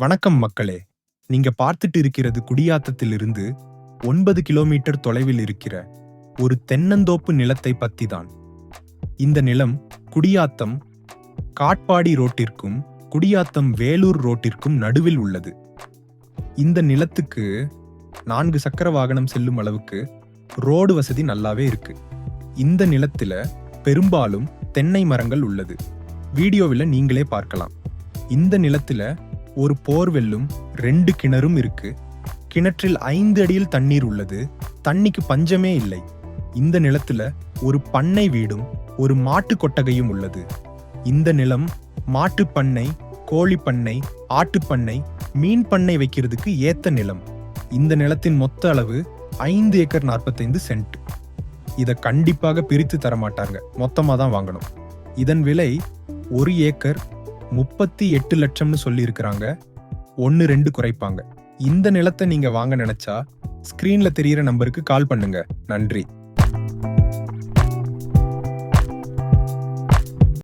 வணக்கம் மக்களே. நீங்க பார்த்துட்டு இருக்கிறது குடியாத்தத்திலிருந்து ஒன்பது கிலோமீட்டர் தொலைவில் இருக்கிற ஒரு தென்னந்தோப்பு நிலத்தை பத்தி தான் இந்த நிலம் குடியாத்தம் காட்பாடி ரோட்டிற்கும் குடியாத்தம் வேலூர் ரோட்டிற்கும் நடுவில் உள்ளது. இந்த நிலத்துக்கு நான்கு சக்கர வாகனம் செல்லும் அளவுக்கு ரோடு வசதி நல்லாவே இருக்கு. இந்த நிலத்துல பெரும்பாலும் தென்னை மரங்கள் உள்ளது. வீடியோவில் நீங்களே பார்க்கலாம். இந்த நிலத்துல ஒரு போர்வெல்லும் ரெண்டு கிணறும் இருக்கு. கிணற்றில் ஐந்து அடியில் தண்ணீர் உள்ளது. தண்ணிக்கு பஞ்சமே இல்லை. இந்த நிலத்துல ஒரு பண்ணை வீடும் ஒரு மாட்டு கொட்டகையும் உள்ளது. இந்த நிலம் மாட்டு பண்ணை கோழி பண்ணை ஆட்டுப் பண்ணை மீன் பண்ணை வைக்கிறதுக்கு ஏத்த நிலம். இந்த நிலத்தின் மொத்த அளவு ஐந்து ஏக்கர் நாற்பத்தைந்து சென்ட். இதை கண்டிப்பாக பிரித்து தர மாட்டாங்க மொத்தமாக தான் வாங்கணும். இதன் விலை ஒரு ஏக்கர் முப்பத்தி எட்டு லட்சம்னு சொல்லியிருக்கிறாங்க. ஒன்று ரெண்டு குறைப்பாங்க. இந்த நிலத்தை நீங்கள் வாங்க நினச்சா ஸ்க்ரீனில் தெரியிற நம்பருக்கு கால் பண்ணுங்க. நன்றி.